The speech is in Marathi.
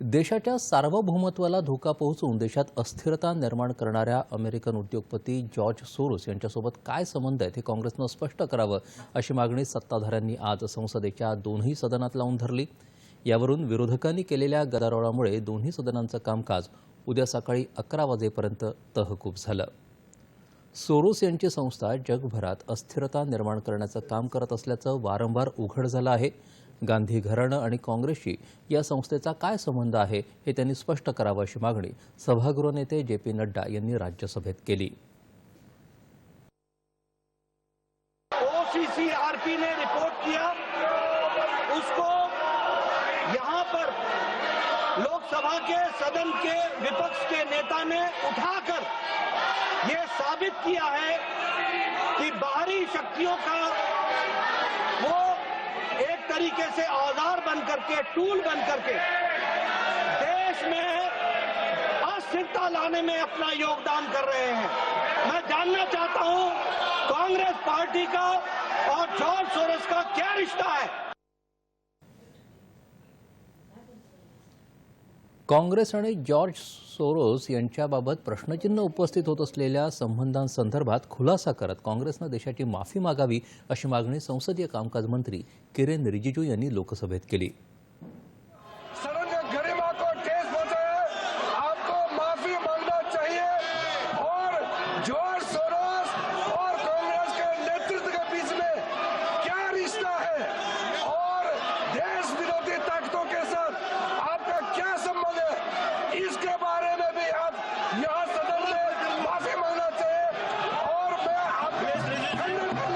देशाच्या सार्वभौमत्वाला धोका पोहोचवून देशात अस्थिरता निर्माण करणाऱ्या अमेरिकन उद्योगपती जॉर्ज सोरोस यांच्यासोबत काय संबंध आहेत हे काँग्रेसनं स्पष्ट करावं अशी मागणी सत्ताधाऱ्यांनी आज संसदेच्या दोन्ही सदनात लावून धरली. यावरून विरोधकांनी केलेल्या गदारोळामुळे दोन्ही सदनांचं कामकाज उद्या सकाळी अकरा वाजेपर्यंत तहकूब झालं. सोरोस यांची संस्था जगभरात अस्थिरता निर्माण करण्याचं काम करत असल्याचं वारंवार उघड झालं आहे. गांधी घराणं आणि काँग्रेसशी या संस्थेचा काय संबंध आहे हे त्यांनी स्पष्ट करावं अशी मागणी सभागृह नेते जे पी नड्डा यांनी राज्यसभेत केली. ओसीसीआरपी ने रिपोर्ट किया। उसको यहां पर लोकसभा के सदन के विपक्ष के नेता ने उठाकर ये साबित किया है कि बाहरी शक्तियों का तरीके से औज़ार बन करके, टूल बन करके देश में अस्थिरता लाने में अपना योगदान कर रहे हैं। मैं जानना चाहता हूँ, कांग्रेस पार्टी का और जॉर्ज सोरस का क्या रिश्ता है? काँग्रेस आणि जॉर्ज सोरोस यांच्याबाबत प्रश्नचिन्ह उपस्थित होत असलेल्या संबंधांसंदर्भात खुलासा करत काँग्रेसनं देशाची माफी मागावी अशी मागणी संसदीय कामकाज मंत्री किरेन रिजिजू यांनी लोकसभेत केली. Henderson!